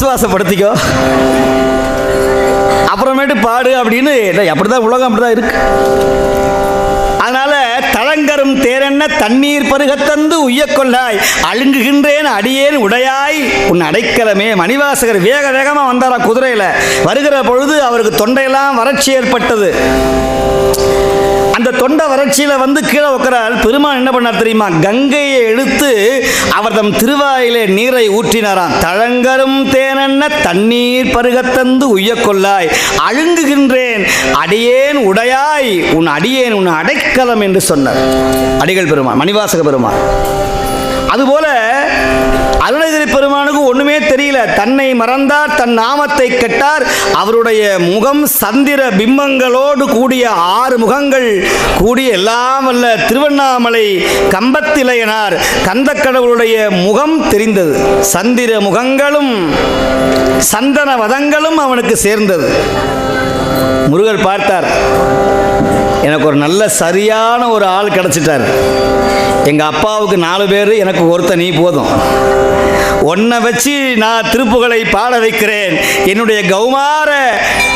ஆசுவாசப்படுத்திக்கோ. அப்புறமேட்டு பாடு அப்படின்னு அப்படிதான் உலகம் அப்படிதான் இருக்கு. அதனால தளங்கரும் தேரென்ன தண்ணீர் பருகத்தந்து உய்யக்கொள்ளாய் அழுங்குகின்றேன் அடியேன் உடையாய். உன் அடைக்கலமே மணிவாசகர் வேக வேகமாக வந்தாரா குதிரையில. வருகிற பொழுது அவருக்கு தொண்டையெல்லாம் வறட்சி ஏற்பட்டது. அந்த தொண்டை வறட்சியில் வந்து கீழே உட்கிறார் பெருமான் என்ன பண்ணார் தெரியுமா? கங்கையை எடுத்து அவர் தம் திருவாயிலே நீரை ஊற்றினாராம். தழங்கரும் தேனென்ன தண்ணீர் பருகத்தந்து உய்யக்கொள்ளாய் அழுங்குகின்றேன். அடியேன் உடையாய். உன் அடியேன் உன் அடைக்கலம் என்று சொன்னார். அடிகள் பெருமான் மணிவாசக பெருமான் அதுபோல பெருமானுக்கு ஒண்ணுமே தெரியல. தன்னை மறந்தார் தன் நாமத்தை கெட்டார். அவருடைய முகம் சந்திர பிம்பங்களோடு கூடிய ஆறு முகங்கள் கூடிய எல்லாம் அல்ல திருவண்ணாமலை கம்பத்திலையனார். கந்தக்கடவுளுடைய முகம் தெரிந்தது. சந்திர முகங்களும் சந்தன வதங்களும் அவனுக்கு சேர்ந்தது. முருகர் பார்த்தார். எனக்கு ஒரு நல்ல சரியான ஒரு ஆள் கிடச்சிட்டார். எங்கள் அப்பாவுக்கு நாலு பேர் எனக்கு ஒருத்த நீ போதும். உன்னை வச்சு நான் திருப்புகளை பாட வைக்கிறேன். என்னுடைய கௌமார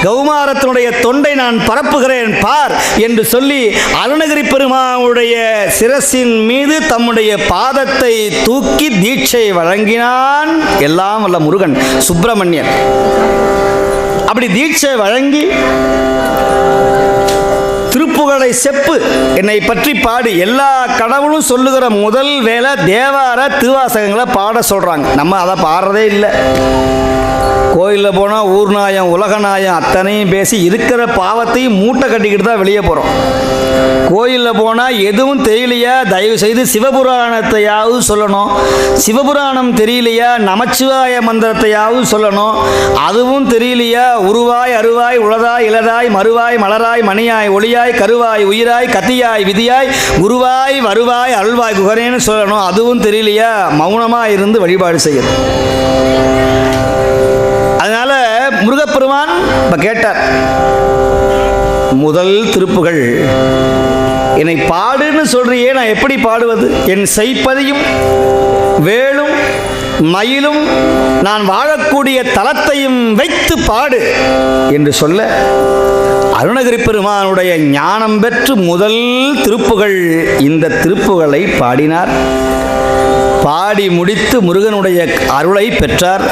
கௌமாரத்தினுடைய தொண்டை நான் பரப்புகிறேன். பார் என்று சொல்லி அருணகிரி பெருமாவுடைய சிரசின் மீது தம்முடைய பாதத்தை தூக்கி தீட்சை வழங்கினான் எல்லாம் வல்ல முருகன் சுப்பிரமணியன். அப்படி தீட்சை வழங்கி திருப்புகழை செப்பு. என்னை பற்றி பாடு. எல்லா கடவுளும் சொல்லுகிற முதல் வேலை தேவார திருவாசகங்களை பாட சொல்கிறாங்க நம்ம அதை பாடுறதே இல்லை. கோயிலில் போனால் ஊர் நாயம் உலக நாயம் அத்தனையும் பேசி இருக்கிற பாவத்தையும் மூட்டை கட்டிக்கிட்டு தான் வெளியே போகிறோம் கோயிலில் போனால் எதுவும் தெரியலையா? தயவு செய்து சிவபுராணத்தையாவது சொல்லணும். சிவபுராணம் தெரியலையா? நமச்சிவாய மந்திரத்தையாவது சொல்லணும். அதுவும் தெரியலையா? உருவாய் அருவாய் உளதாய் இளதாய் மறுவாய் மலராய் மணியாய் ஒளியாய் கருவாய் உயிராய் கத்தியாய் விதியாய் குருவாய் வருவாய் அருள்வாய் குகரேன்னு சொல்லணும். அதுவும் தெரியலையா? மௌனமாக இருந்து வழிபாடு செய்யணும். முருகப்பெருமான் கேட்டார் முதல் திருப்புகள் என்னை பாடுன்னு சொல்றியே நான் எப்படி பாடுவது? என் செய்ப்பதையும் வேலும் மயிலும் நான் வாழக்கூடிய தலத்தையும் வைத்து பாடு என்று சொல்ல அருணகிரி பெருமானுடைய ஞானம் பெற்று முதல் திருப்புகள் இந்த திருப்புகளை பாடினார். பாடி முடித்து முருகனுடைய அருளை பெற்றார்.